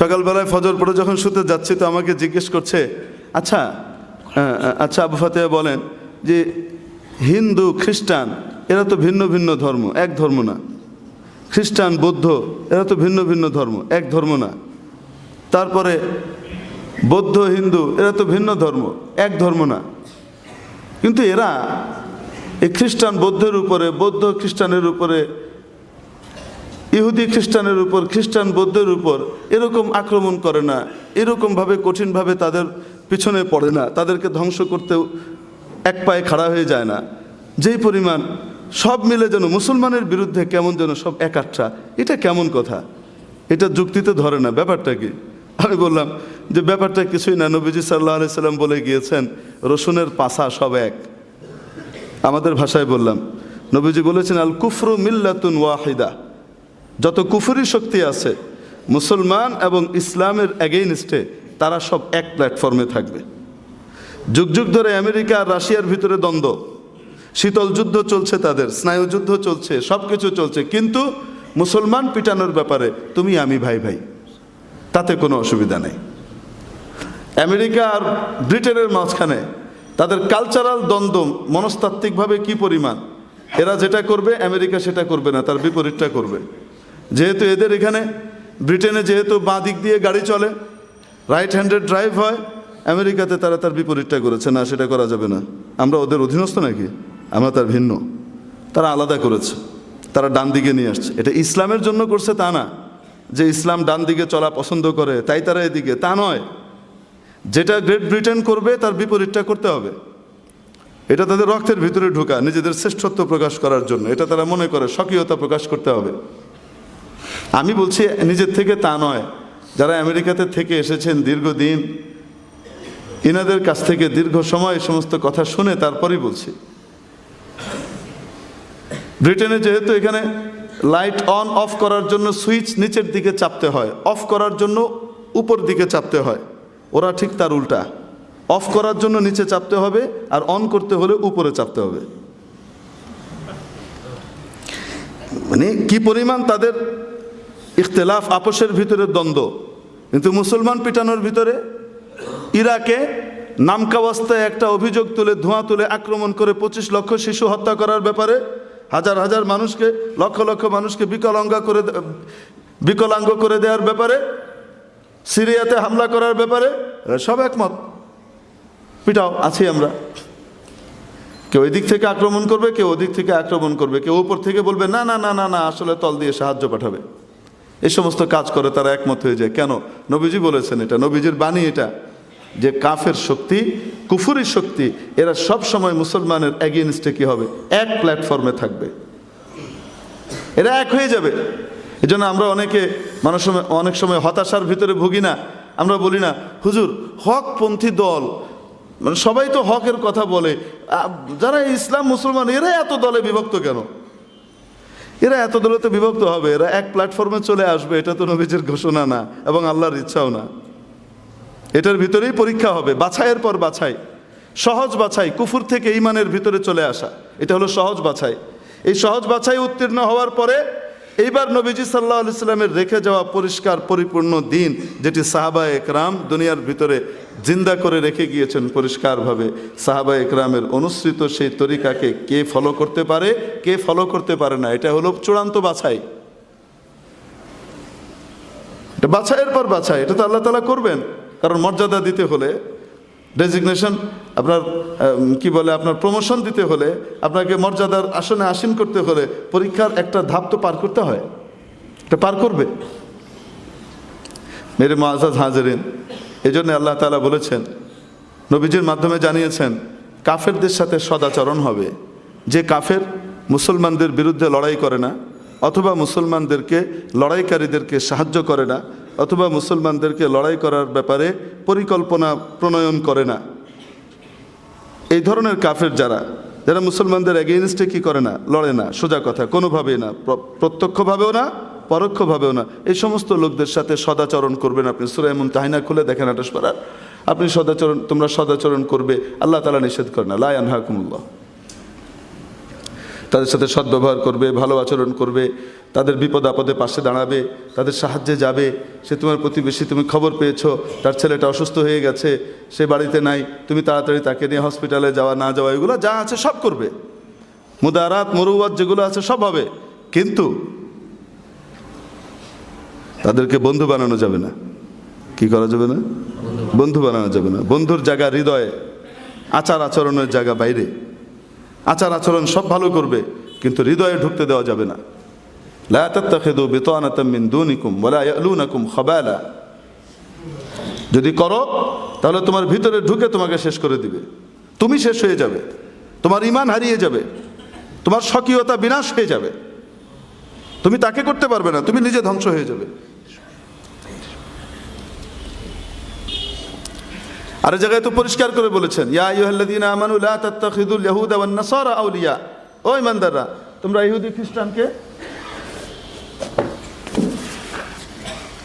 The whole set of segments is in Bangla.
সকালবেলায় ফজর পড়ে যখন শুতে যাচ্ছি, তো আমাকে জিজ্ঞেস করছে আচ্ছা আচ্ছা আবু ফাতেহা বলেন যে, হিন্দু, খ্রিস্টান, এরা তো ভিন্ন ভিন্ন ধর্ম, এক ধর্ম না। খ্রিস্টান, বৌদ্ধ, এরা তো ভিন্ন ভিন্ন ধর্ম, এক ধর্ম না। তারপরে, বৌদ্ধ, হিন্দু, এরা তো ভিন্ন ধর্ম, এক ধর্ম না। কিন্তু এরা, এই খ্রিস্টান, বৌদ্ধের উপরে, বৌদ্ধ, খ্রিস্টানের উপরে ইহুদি খ্রিস্টানের উপর, খ্রিস্টান বৌদ্ধের উপর এরকম আক্রমণ করে না, এরকমভাবে কঠিনভাবে তাদের পিছনে পড়ে না, তাদেরকে ধ্বংস করতেও এক পায়ে খাড়া হয়ে যায় না। যেই পরিমাণ সব মিলে যেন মুসলমানের বিরুদ্ধে কেমন যেন সব একাট্টা, এটা কেমন কথা? এটা যুক্তিতে ধরে না, ব্যাপারটা কি? আমি বললাম যে ব্যাপারটা কিছুই না, নবীজি সাল্লাহ সাল্লাম বলে গিয়েছেন, রসুনের পাশা সব এক। আমাদের ভাষায় বললাম, নবীজি বলেছেন আল কুফরু মিল্লাতুন ওয়াহিদা। যত কুফুরি শক্তি আছে, মুসলমান এবং ইসলামের অ্যাগেইনস্টে তারা সব এক প্ল্যাটফর্মে থাকবে। যুগ যুগ ধরে আমেরিকা আর রাশিয়ার ভিতরে দ্বন্দ্ব। শীতল যুদ্ধ চলছে তাদের স্নায়ুযুদ্ধ চলছে সব কিছু চলছে, কিন্তু মুসলমান পিটানোর ব্যাপারে তুমি, আমি, ভাই ভাই, তাতে কোনো অসুবিধা নেই। আমেরিকা আর ব্রিটেনের মাঝখানে তাদের কালচারাল দ্বন্দ্ব মনস্তাত্ত্বিকভাবে কি পরিমাণ? এরা যেটা করবে, আমেরিকা সেটা করবে না, তার বিপরীতটা করবে। যেহেতু এদের এখানে, ব্রিটেনে যেহেতু বাঁ দিক দিয়ে গাড়ি চলে রাইট হ্যান্ডেড ড্রাইভ হয়, আমেরিকাতে তারা তার বিপরীতটা করেছে, না, সেটা করা যাবে না। আমরা ওদের অধীনস্থ নাকি? আমরা তার ভিন্ন। তারা আলাদা করেছে। তারা ডান দিকে নিয়ে আসছে। এটা ইসলামের জন্য করছে তা না। যে ইসলাম ডান দিকে চলা পছন্দ করে, তাই তারা এদিকে। তা নয়। যেটা গ্রেট ব্রিটেন করবে, তার বিপরীতটা করতে হবে। এটা তাদের রক্তের ভিতরে ঢোকা, নিজেদের শ্রেষ্ঠত্ব প্রকাশ করার জন্য। এটা তারা মনে করে, স্বকীয়তা প্রকাশ করতে হবে। আমি বলছি নিজের থেকে তা নয়। যারা আমেরিকাতে থেকে এসেছেন দীর্ঘদিন, ইনাদের কাছ থেকে দীর্ঘ সময় সমস্ত কথা শুনে তারপরেই বলছি। ব্রিটেনে যেহেতু এখানে লাইট অন, অফ করার জন্য সুইচ নিচের দিকে চাপতে হয়, অফ করার জন্য উপর দিকে চাপতে হয়, ওরা ঠিক তার উল্টা। অফ করার জন্য নিচে চাপতে হবে আর অন করতে হলে উপরে চাপতে হবে। মানে কি পরিমাণ তাদের ইখতলাফ আপোষের ভিতরে দ্বন্দ্ব। কিন্তু মুসলমান পিটানোর ভিতরে ইরাকে নামকাওয়াস্তায় একটা অভিযোগ তুলে, ধোঁয়া তুলে আক্রমণ করে পঁচিশ লক্ষ শিশু হত্যা করার ব্যাপারে হাজার হাজার মানুষকে, লক্ষ লক্ষ মানুষকে বিকলাঙ্গা করে বিকলাঙ্গ করে দেওয়ার ব্যাপারে, সিরিয়াতে হামলা করার ব্যাপারে সব একমত। পিটাও, আছি আমরা। কেউ এদিক থেকে আক্রমণ করবে, কেউ ওদিক থেকে আক্রমণ করবে। কেউ উপর থেকে বলবে, না না না না না, আসলে তল দিয়ে সাহায্য পাঠাবে। এই সমস্ত কাজ করে, তারা একমত হয়ে যায়। কেন? নবীজি বলেছেন এটা। নবীজির বাণী এটা যে কাফের শক্তি কুফুরি শক্তি, এরা সব সময় মুসলমানের এগেনস্টে কি হবে? এক প্ল্যাটফর্মে থাকবে। এরা এক হয়ে যাবে। এই জন্য আমরা অনেকে মানুষ অনেক সময় হতাশার ভিতরে ভুগি না। আমরা বলি না, হুজুর, হকপন্থী দল মানে সবাই তো হকের কথা বলে। যারা ইসলাম মুসলমান, এরা এত দলে বিভক্ত কেন? এরা এত দলে তো বিভক্ত হবে, এরা এক প্ল্যাটফর্মে চলে আসবে, এটা তো নবীজের ঘোষণা না, এবং আল্লাহর ইচ্ছাও না। এটার ভিতরেই পরীক্ষা হবে, বাছাইয়ের পর বাছাই, সহজ বাছাই, কুফুর থেকে ইমানের ভিতরে চলে আসা, এটা হলো সহজ বাছাই। এই সহজ বাছাই উত্তীর্ণ হওয়ার পরে, এইবার নবীজি সাল্লাহ আলাইস্লামের রেখে যাওয়া পরিষ্কার, পরিপূর্ণ দিন, যেটি সাহাবা একরাম দুনিয়ার ভিতরে জিন্দা করে রেখে গিয়েছেন পরিষ্কারভাবে সাহাবা একরামের অনুসৃত সেই তরিকাকে কে ফলো করতে পারে, কে ফলো করতে পারে না, এটা হলো চূড়ান্ত বাছাই। এটা বাছাইয়ের পর বাছাই, এটা তো আল্লাহ তালা করবেন। কারণ মর্যাদা দিতে হলে ডেজিগনেশন আপনার কি বলে, আপনার প্রমোশন দিতে হলে, আপনাকে মর্যাদার আসনে আসীন করতে হলে পরীক্ষার একটা ধাপ তো পার করতে হয়। এটা পার করবে। মেরে মাজাজ হাজারিন এই জন্য আল্লাহ তালা বলেছেন, নবীজির মাধ্যমে জানিয়েছেন, কাফেরদের সাথে সদাচরণ হবে। যে কাফের মুসলমানদের বিরুদ্ধে লড়াই করে না, অথবা মুসলমানদেরকে লড়াইকারীদেরকে সাহায্য করে না, অথবা মুসলমানদেরকে লড়াই করার ব্যাপারে পরিকল্পনা প্রণয়ন করে না। এই ধরনের কাফের যারা যারা মুসলমানদের এগেইনস্টে কি করে না, লড়ে না, সোজা কথা, কোনোভাবেই না প্রত্যক্ষভাবেও না পরোক্ষভাবেও না। এই সমস্ত লোকদের সাথে সদাচরণ করবেন আপনি। সুরা এমন তাহিনা খুলে দেখেন আটাশ পাড়ার আপনি সদাচরণ, তোমরা সদাচরণ করবে। আল্লাহ তালা নিষেধ করে না। লাই আনহাকুমুল্লাহ তো তাদের সাথে সদ্ব্যবহার করবে, ভালো আচরণ করবে, তাদের বিপদ আপদে পাশে দাঁড়াবে, তাদের সাহায্যে যাবে। সে তোমার প্রতিবেশী, তুমি খবর পেয়েছ, তার ছেলেটা অসুস্থ হয়ে গেছে, সে বাড়িতে নাই, তুমি তাড়াতাড়ি তাকে নিয়ে হসপিটালে যাওয়া, না যাওয়া, এগুলো যা আছে সব করবে। মুদারাত, মরুয়াত যেগুলো আছে সব হবে। কিন্তু তাদেরকে বন্ধু বানানো যাবে না। কি করা যাবে না? বন্ধু বানানো যাবে না। বন্ধুর জায়গা হৃদয়ে, আচার আচরণের জায়গা বাইরে। আচার আচরণ সব ভালো করবে, কিন্তু হৃদয়ে ঢুকতে দেওয়া যাবে না। মিন যদি করো, তাহলে তোমার ভিতরে ঢুকে তোমাকে শেষ করে দিবে। তুমি শেষ হয়ে যাবে। তোমার ইমান হারিয়ে যাবে। তোমার স্বকীয়তা বিনাশ হয়ে যাবে। তুমি তাকে করতে পারবে না, তুমি নিজে ধ্বংস হয়ে যাবে। আর জায়গায় তো পরিষ্কার করে বলেছেন, ইয়া ইউহাল্লাদিন আমানুল্লাহ তাত্তাখিদুল ইয়াহুদ আওয়ান নাসারা আউলিয়া। ও ইমানদাররা, তোমরা ইহুদি খ্রিস্টানকে?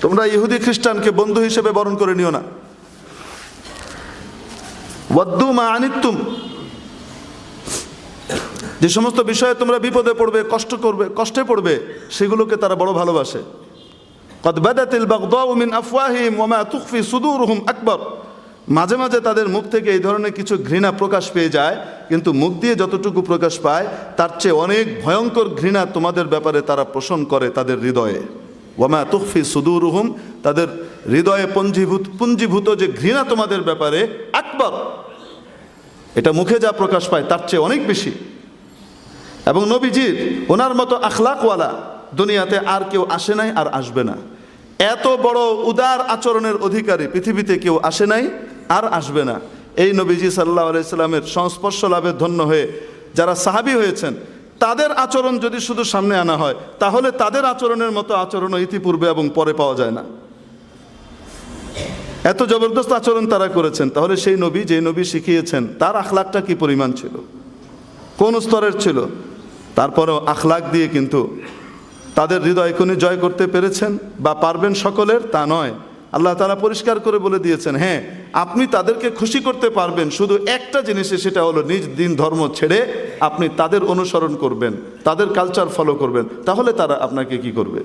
তোমরা ইহুদি খ্রিস্টানকে বন্ধু হিসেবে বরণ করে নিও না। ওয়াদ্দু মা আনিত্তুম। যে সমস্ত বিষয়ে তোমরা বিপদে পড়বে, কষ্ট করবে, কষ্টে পড়বে, সেগুলোকে তারা বড় ভালোবাসে। কদ বাদাতিল বাগদাউ মিন আফওয়াহিম ওয়া মা তুখফি সুদুরুহুম আকবার। মাঝে মাঝে তাদের মুখ থেকে এই ধরনের কিছু ঘৃণা প্রকাশ পেয়ে যায়, কিন্তু মুখ দিয়ে যতটুকু প্রকাশ পায়, তার চেয়ে অনেক ভয়ঙ্কর ঘৃণা তোমাদের ব্যাপারে তারা পোষণ করে তাদের হৃদয়ে। ওয়ামা তুফি সুদুরুহুম, তাদের হৃদয়ে পঞ্জীভূত, পুঞ্জীভূত যে ঘৃণা তোমাদের ব্যাপারে, আকবর। এটা মুখে যা প্রকাশ পায়, তার চেয়ে অনেক বেশি। এবং নবীজির, ওনার মতো আখলাকওয়ালা দুনিয়াতে আর কেউ আসে নাই আর আসবে না। এত বড় উদার আচরণের অধিকারী পৃথিবীতে কেউ আসে নাই আর আসবে না। এই নবীজি সাল্লাহ আলাইস্লামের সংস্পর্শ লাভের ধন্য হয়ে যারা সাহাবি হয়েছেন, তাদের আচরণ যদি শুধু সামনে আনা হয়, তাহলে তাদের আচরণের মতো আচরণও ইতিপূর্বে এবং পরে পাওয়া যায় না। এত জবরদস্ত আচরণ তারা করেছেন, তাহলে সেই নবী যে নবী শিখিয়েছেন, তার আখলাকটা কি পরিমাণ ছিল? কোন স্তরের ছিল? তারপরেও আখলাক দিয়ে কিন্তু তাদের হৃদয় কোনি জয় করতে পেরেছেন বা পারবেন সকলের তা নয়। আল্লাহ তালা পরিষ্কার করে বলে দিয়েছেন হ্যাঁ আপনি তাদেরকে খুশি করতে পারবেন, শুধু একটা জিনিসে সেটা হলো নিজ দিন ধর্ম ছেড়ে আপনি তাদের অনুসরণ করবেন, তাদের কালচার ফলো করবেন, তাহলে তারা আপনাকে কি করবে?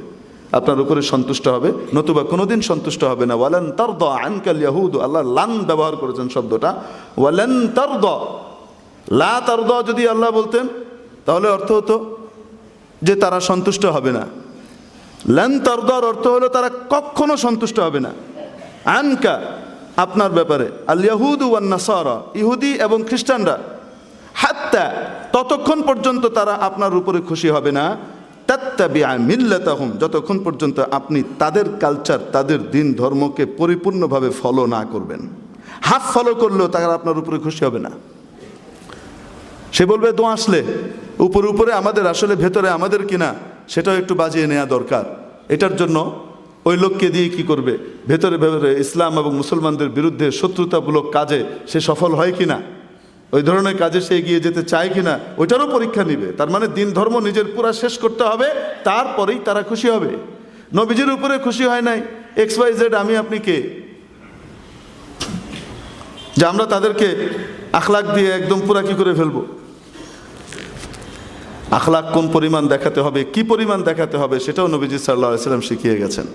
আপনার উপরে সন্তুষ্ট হবে, নতুবা কোনোদিন সন্তুষ্ট হবে না। ওয়ালান তার দ আনকাল ইয়াহুদ, আল্লাহ লান ব্যবহার করেছেন শব্দটা। ওয়ালান তার দ লা তার দ যদি আল্লাহ বলতেন, তাহলে অর্থ হতো যে তারা সন্তুষ্ট হবে না। লেন তরদর অর্থ হলো তারা কখনো সন্তুষ্ট হবে না। আনকা, আপনার ব্যাপারে। আল ইয়াহুদ ওয়ান নাসারা, ইহুদি এবং খ্রিস্টানরা। হাত্তা, ততক্ষণ পর্যন্ত তারা আপনার উপরে খুশি হবে না। তাত্তাবিআ মিল্লাতাহুম, যতক্ষণ পর্যন্ত আপনি তাদের কালচার তাদের দিন, ধর্মকে পরিপূর্ণভাবে ফলো না করবেন। হাফ ফলো করলেও তারা আপনার উপরে খুশি হবে না। সে বলবে দো আসলে। উপরে উপরে, আমাদের আসলে, ভেতরে আমাদের কিনা? সেটাও একটু বাজিয়ে নেওয়া দরকার। এটার জন্য ওই লোককে দিয়ে কি করবে? ভেতরে ভেতরে ইসলাম এবং মুসলমানদের বিরুদ্ধে শত্রুতামূলক কাজে সে সফল হয় কিনা? ওই ধরনের কাজে সে এগিয়ে যেতে চায় কিনা? ওইটারও পরীক্ষা নিবে। তার মানে দিন ধর্ম নিজের পুরা শেষ করতে হবে, তারপরেই তারা খুশি হবে। নবীজির উপরে খুশি হয় নাই। এক্স ওয়াই জেড, আমি আপনি কে? যে আমরা তাদেরকে আখলাক দিয়ে একদম পুরা কি করে ফেলব? আখলাক কোন পরিমাণ দেখাতে হবে, কি পরিমাণ দেখাতে হবে, সেটাও নবীজি সাল্লাহ সাল্লাম শিখিয়ে গেছেন।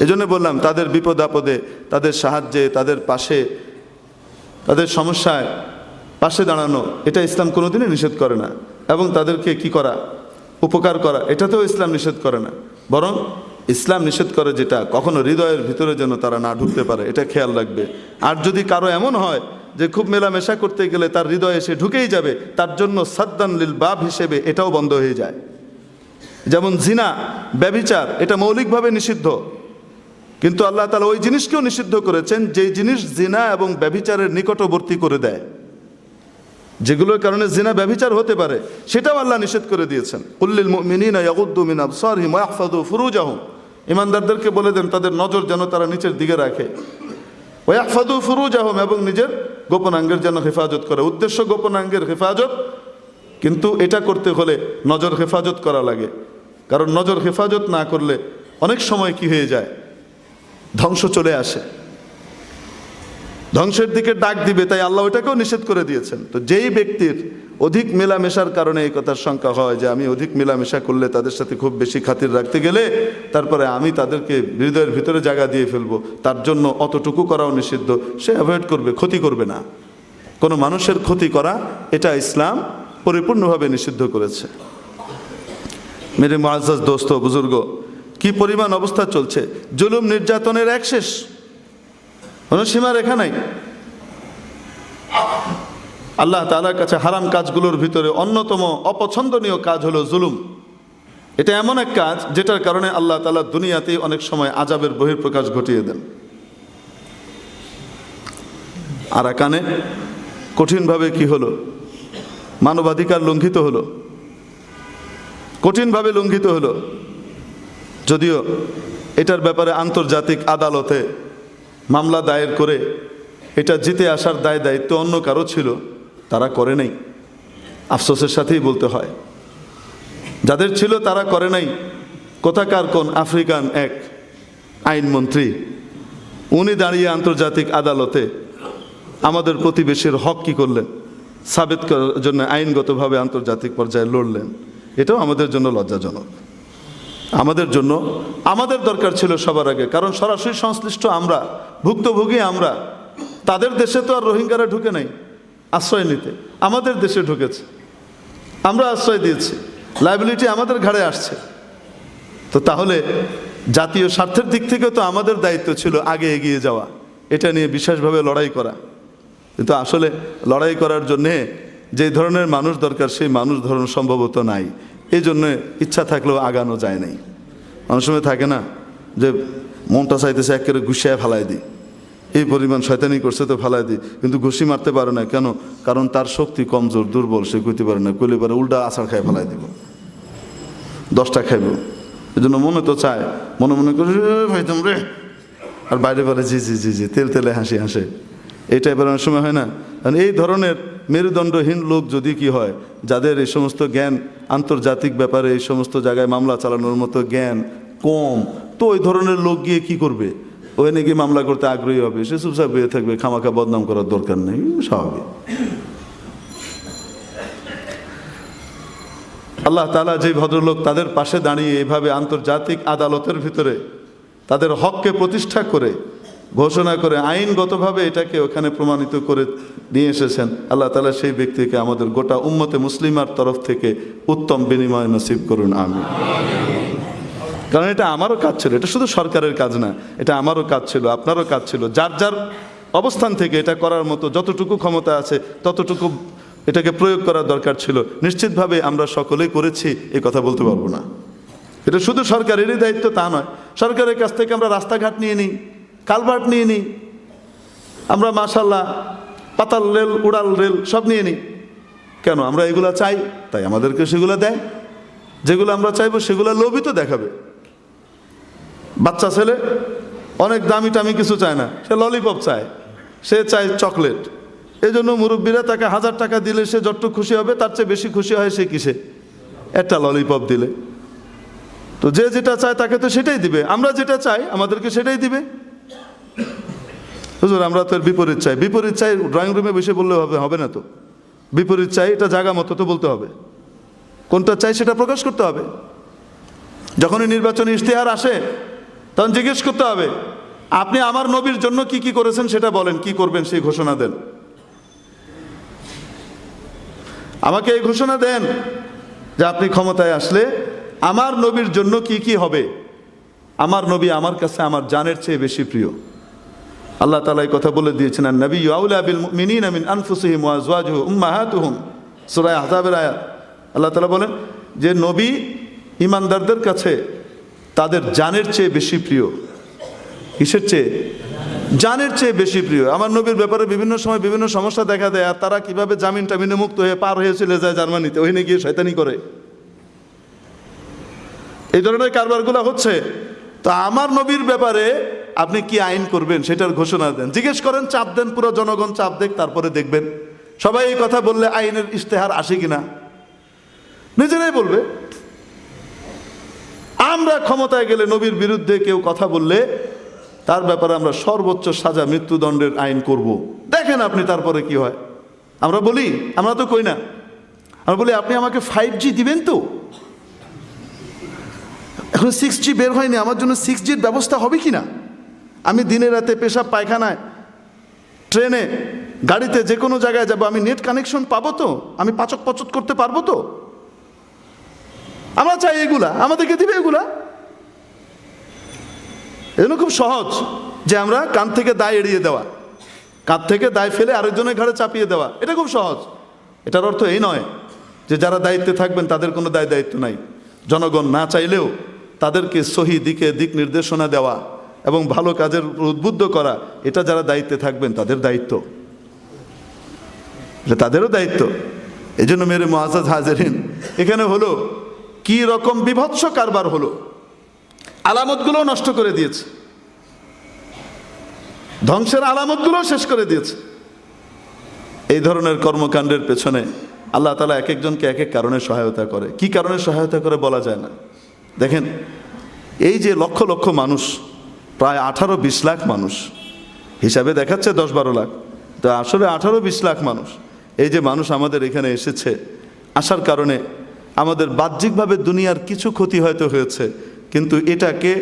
এই জন্য বললাম, তাদের বিপদ আপদে, তাদের সাহায্যে, তাদের পাশে, তাদের সমস্যায় পাশে দাঁড়ানো, এটা ইসলাম কোনোদিনই নিষেধ করে না। এবং তাদেরকে কি করা? উপকার করা, এটাতেও ইসলাম নিষেধ করে না। বরং ইসলাম নিষেধ করে যেটা, কখনো হৃদয়ের ভিতরে যেন তারা না ঢুকতে পারে, এটা খেয়াল রাখবে। আর যদি কারও এমন হয় যে খুব মেলামেশা করতে গেলে তার হৃদয়ে সে ঢুকেই যাবে, তার জন্য সাদ্দান লিল বাব হিসেবে এটাও বন্ধ হয়ে যায়। যেমন জিনা ব্যবিচার এটা মৌলিকভাবে নিষিদ্ধ। কিন্তু আল্লাহ তালা ওই জিনিসকেও নিষিদ্ধ করেছেন, যেই জিনিস জিনা এবং ব্যবিচারের নিকটবর্তী করে দেয়। যেগুলোর কারণে জিনা, ব্যভিচার হতে পারে, সেটাও আল্লাহ নিষেধ করে দিয়েছেন। উল্লিল মিন ইমানদারদেরকে বলে দেন, তাদের নজর যেন তারা নিচের দিকে রাখে। ওয়াহফাদু ফুরুজাহুম এবং নিজের গোপনাঙ্গের যেন হেফাজত করে। উদ্দেশ্য গোপনাঙ্গের হেফাজত, কিন্তু এটা করতে হলে নজর হেফাজত করা লাগে। কারণ নজর হেফাজত না করলে অনেক সময় কি হয়ে যায়? ধ্বংস চলে আসে। ধ্বংসের দিকে ডাক দিবে, তাই আল্লাহ ওটাকেও নিষেধ করে দিয়েছেন। তো যেই ব্যক্তির অধিক মেলামেশার কারণে এই কথার সংখ্যা হয় যে আমি অধিক মেলামেশা করলে তাদের সাথে খুব বেশি খাতির রাখতে গেলে তারপরে আমি তাদেরকে হৃদয়ের ভিতরে জায়গা দিয়ে ফেলব। তার জন্য অতটুকু করাও নিষিদ্ধ। সে অ্যাভয়েড করবে, ক্ষতি করবে না। কোনো মানুষের ক্ষতি করা, এটা ইসলাম পরিপূর্ণভাবে নিষিদ্ধ করেছে। মেরে মাজ দোস্ত, বুজুর্গ, কি পরিমাণ অবস্থা চলছে? জুলুম নির্যাতনের এক শেষ। কোনো সীমা রেখা নাই। আল্লাহ তালার কাছে হারাম কাজগুলোর ভিতরে অন্যতম অপছন্দনীয় কাজ হলো জুলুম। এটা এমন এক কাজ যেটার কারণে আল্লাহ তালা দুনিয়াতেই অনেক সময় আজাবের বহির্প্রকাশ ঘটিয়ে দেন। আরাকানে কঠিনভাবে কি হলো? মানবাধিকার লঙ্ঘিত হলো। কঠিনভাবে লঙ্ঘিত হলো। যদিও এটার ব্যাপারে আন্তর্জাতিক আদালতে মামলা দায়ের করে এটা জিতে আসার দায় দায়িত্ব অন্য কারও ছিল। তারা করে নাই। আফসোসের সাথেই বলতে হয়। যাদের ছিল তারা করে নাই। কোথাকার কোন আফ্রিকান এক আইনমন্ত্রী, উনি দাঁড়িয়ে আন্তর্জাতিক আদালতে আমাদের প্রতিবেশীর হক কী করলেন? সাবেত করার জন্য আইনগতভাবে আন্তর্জাতিক পর্যায়ে লড়লেন। এটাও আমাদের জন্য লজ্জাজনক। আমাদের জন্য আমাদের দরকার ছিল সবার আগে। কারণ সরাসরি সংশ্লিষ্ট আমরা, ভুক্তভোগী আমরা, তাদের দেশে তো আর রোহিঙ্গারা ঢুকে নাই। আশ্রয় নিতে। আমাদের দেশে ঢুকেছে। আমরা আশ্রয় দিয়েছি। লাইবিলিটি আমাদের ঘাড়ে আসছে। তো তাহলে জাতীয় স্বার্থের দিক থেকে তো আমাদের দায়িত্ব ছিল আগে এগিয়ে যাওয়া। এটা নিয়ে বিশেষভাবে লড়াই করা। কিন্তু আসলে লড়াই করার জন্যে যে ধরনের মানুষ দরকার, সেই মানুষ ধরন সম্ভবত নাই। এই জন্য ইচ্ছা থাকলেও আগানো যায় নাই। অনেক সময় থাকে না যে মনটা চাইতেছে একেবারে গুছিয়ে ফেলাই দিই। এই পরিমাণ শয়তানি করছে তো ফেলাই দিই কিন্তু ঘুষি মারতে পারে না। কেন? কারণ তার শক্তি কমজোর, দুর্বল, সে কইতে পারে না। কইলে পারে উল্টা আছাড় খায় ফেলাই দিব। দশটা খাইব। এই জন্য মনে তো চায়, মনে মনে করে ভাইতাম রে। আর বাইরে বলে জি জি জি জি। তেল তেলে হাসি হাসে। এই টাইপের অনেক সময় হয় না? কারণ এই ধরনের মেরুদণ্ডহীন লোক যদি কি হয়, যাদের এই সমস্ত জ্ঞান, আন্তর্জাতিক ব্যাপারে এই সমস্ত জায়গায় মামলা চালানোর মতো জ্ঞান কম, তো ওই ধরনের লোক গিয়ে কি করবে? ওই নাকি মামলা করতে আগ্রহী হবে। সে চুপচাপ হয়ে থাকবে, খামাখা বদনাম করার দরকার নেই, স্বাভাবিক। আল্লাহ তালা যে ভদ্রলোক তাদের পাশে দাঁড়িয়ে এভাবে আন্তর্জাতিক আদালতের ভিতরে তাদের হককে প্রতিষ্ঠা করে, ঘোষণা করে, আইনগতভাবে এটাকে ওখানে প্রমাণিত করে নিয়ে এসেছেন, আল্লাহ তালা সেই ব্যক্তিকে আমাদের গোটা উম্মতে মুসলিমার তরফ থেকে উত্তম বিনিময় নসিব করুন আমি কারণ এটা আমারও কাজ ছিল, এটা শুধু সরকারের কাজ না, এটা আমারও কাজ ছিল, আপনারও কাজ ছিল, যার যার অবস্থান থেকে এটা করার মতো যতটুকু ক্ষমতা আছে, ততটুকু এটাকে প্রয়োগ করার দরকার ছিল, নিশ্চিতভাবে আমরা সকলেই করেছি, এ কথা বলতে পারব না। এটা শুধু সরকারেরই দায়িত্ব, তা নয়, সরকারের কাছ থেকে আমরা রাস্তাঘাট নিয়ে নিই, কালভার্ট নিয়ে নিই, আমরা মাশাল্লাহ পাতাল রেল, উড়াল রেল সব নিয়ে নিই। কেন? আমরা এগুলা চাই, তাই আমাদেরকে সেগুলো দেয়, যেগুলো আমরা চাইব সেগুলো লোভিত দেখাবে। বাচ্চা ছেলে, অনেক দামি টামি কিছু চায় না। সে ললিপপ চায়, সে চায় চকলেট এই জন্য মুরব্বীরা তাকে হাজার টাকা দিলে সে যতটুকু খুশি হবে, তার চেয়ে বেশি খুশি হয় সে কিসে? একটা ললিপপ দিলে। তো যে যেটা চায় তাকে তো সেটাই দিবে। আমরা যেটা চাই, আমাদেরকে সেটাই দিবে। হুজুর, আমরা তো বিপরীত চাই। বিপরীত চাই ড্রয়িং রুমে বসে বললে হবে হবে না তো। বিপরীত চাই এটা জায়গা মতো তো বলতে হবে। কোনটা চাই সেটা প্রকাশ করতে হবে। যখনই নির্বাচনী ইশতেহার আসে তখন জিজ্ঞেস করতে হবে, আপনি আমার নবীর জন্য কি কি করেছেন সেটা বলেন, কি করবেন সেই ঘোষণা দেন। আমাকে এই ঘোষণা দেন যে আপনি ক্ষমতায় আসলে আমার নবীর জন্য কি কি হবে। আমার নবী আমার কাছে আমার জানের চেয়ে বেশি প্রিয়। আল্লাহ তালা কথা বলে দিয়েছেন আর নবী আউলা বিল মিনিন আমিন আনফুসিহিম ওয়াজওয়াজুহু উম্মাহাতুহুম। সূরা আহজাবের আয়াত। আল্লাহ তালা বলেন, যে নবী ইমানদারদের কাছে তাদের জানের চেয়ে বেশি প্রিয়। কিসের চেয়ে? জানের চেয়ে বেশি প্রিয়। আমার নবীর ব্যাপারে বিভিন্ন সময় বিভিন্ন সমস্যা দেখা দেয়, আর তারা কীভাবে জামিন টামিনে মুক্ত হয়ে পার হয়ে চলে যায় জার্মানিতে ওইখানে গিয়ে শয়তানি করে। এই ধরনের কারবারগুলো হচ্ছে। তো আমার নবীর ব্যাপারে আপনি কি আইন করবেন সেটার ঘোষণা দেন। জিজ্ঞেস করেন, চাপ দেন, পুরো জনগণ চাপ দেখ, তারপরে দেখবেন। সবাই এই কথা বললে আইনের ইশতেহার আসে কিনা? নিজেরাই বলবে। আমরা ক্ষমতায় গেলে নবীর বিরুদ্ধে কেউ কথা বললে, তার ব্যাপারে আমরা সর্বোচ্চ সাজা, মৃত্যুদণ্ডের আইন করব। দেখেন আপনি তারপরে কি হয়। আমরা বলি, আমরা তো কই না। আমরা বলি, আপনি আমাকে ফাইভ জি দিবেন তো? এখন সিক্স জি বের হয়নি, আমার জন্য সিক্স জির ব্যবস্থা হবে কি না আমি দিনে রাতে পেশাব পায়খানায়, ট্রেনে, গাড়িতে যে কোনো জায়গায় যাব, আমি নেট কানেকশন পাবো তো? আমি পাচক পচক করতে পারব তো? আমরা চাই এগুলা, আমাদেরকে দিবে এগুলা। এজন্য খুব সহজ যে আমরা কান থেকে দায় এড়িয়ে দেওয়া, কাঁধ থেকে দায় ফেলে আরেকজনের ঘাড়ে চাপিয়ে দেওয়া, এটা খুব সহজ। এটার অর্থ এই নয় যে যারা দায়িত্বে থাকবেন তাদের কোনো দায় দায়িত্ব নাই। জনগণ না চাইলেও তাদেরকে সহি দিকে দিক নির্দেশনা দেওয়া এবং ভালো কাজের উদ্বুদ্ধ করা, এটা যারা দায়িত্বে থাকবেন তাদের দায়িত্ব। এটা তাদেরও দায়িত্ব। এই জন্য মেরে মহাজাজ হাজারিন, এখানে হলো কি রকম বিভৎস কারবার হলো? আলামতগুলো নষ্ট করে দিয়েছে। ধ্বংসের আলামতগুলো শেষ করে দিয়েছে। এই ধরনের কর্মকাণ্ডের পেছনে আল্লাহ তালা এক একজনকে এক এক কারণে সহায়তা করে। কি কারণে সহায়তা করে বলা যায় না। দেখেন, এই যে লক্ষ লক্ষ মানুষ, প্রায় আঠারো বিশ লাখ মানুষ, হিসাবে দেখাচ্ছে দশ বারো লাখ। তো আসলে আঠারো বিশ লাখ মানুষ। এই যে মানুষ আমাদের এখানে এসেছে, আসার কারণে আমাদের বাহ্যিকভাবে দুনিয়ার কিছু ক্ষতি হয়তো হয়েছে, কিন্তু এটাকে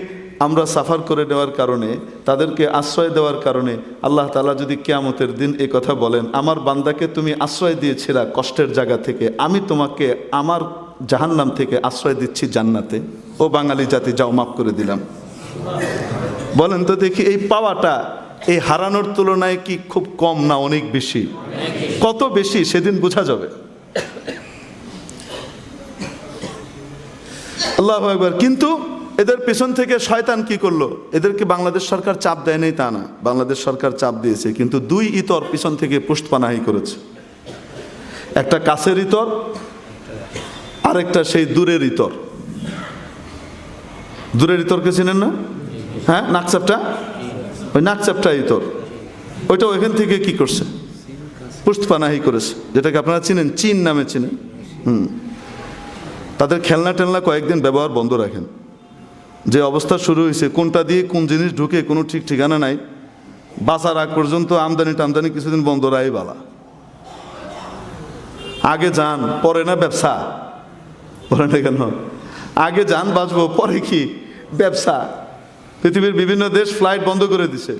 আমরা সাফার করে নেওয়ার কারণে, তাদেরকে আশ্রয় দেওয়ার কারণে আল্লাহ তালা যদি কেয়ামতের দিন এ কথা বলেন, আমার বান্দাকে তুমি আশ্রয় দিয়েছিলা কষ্টের জায়গা থেকে, আমি তোমাকে আমার জাহান্নাম থেকে আশ্রয় দিচ্ছি জান্নাতে। ও বাঙালি জাতি, যাও মাফ করে দিলাম। বলেন তো দেখি, এই পাওয়াটা এই হারানোর তুলনায় কি খুব কম না অনেক বেশি? কত বেশি সেদিন বোঝা যাবে। আল্লাহ একবার কিন্তু এদের পেছন থেকে শয়তান কি করল? এদেরকে বাংলাদেশ সরকার চাপ দেয় নাই তা না। বাংলাদেশ সরকার চাপ দিয়েছে, কিন্তু দুই ইতর পিছন থেকে পুষ্টপানাহি করেছে। একটা কাছের ইতর, আরেকটা সেই দূরের ইতর। দূরের ইতরকে চিনেন না? হ্যাঁ নাকচাপটা? ওই নাকচাপটা ইতর। ওইটা ওইখান থেকে কি করছে? পুষ্টপানাহি করেছে। যেটাকে আপনারা চিনেন, চীন নামে চিনেন। হুম। তাদের খেলনা টেলনা কয়েকদিন ব্যবহার বন্ধ রাখেন। যে অবস্থা শুরু হয়েছে, কোনটা দিয়ে কোন জিনিস ঢুকে কোনো ঠিক ঠিকানা নাই, বাঁচার আগ পর্যন্ত আমদানি টামদানি কিছুদিন বন্ধ রাই বালা। আগে যান, পরে না ব্যবসা। বলে না কেন? আগে যান, বাঁচবো, পরে কি ব্যবসা? পৃথিবীর বিভিন্ন দেশ ফ্লাইট বন্ধ করে দিছে।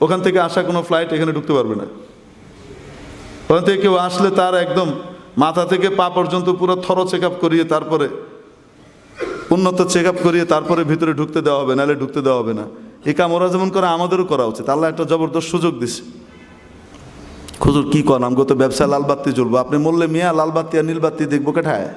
ওখান থেকে আসা কোনো ফ্লাইট এখানে ঢুকতে পারবে না। ওখান থেকে কেউ আসলে তার একদম মাথা থেকে পা পর্যন্ত পুরো থর চেক আপ করিয়ে তারপরে, উন্নত চেক আপ করিয়ে তারপরে ভিতরে ঢুকতে দেওয়া হবে, নাহলে ঢুকতে দেওয়া হবে না। এই কাম ওরা যেমন করে, আমাদেরও করা উচিত। আল্লাহ একটা জবরদস্ত সুযোগ দিছে। খুজুর কী কর আমি তো ব্যবসায় লাল বাতি জ্বলবো। আপনি বললে মিয়া লালবাত্তি আর নীলবাত্তি বাতি দেখব কেঠায়?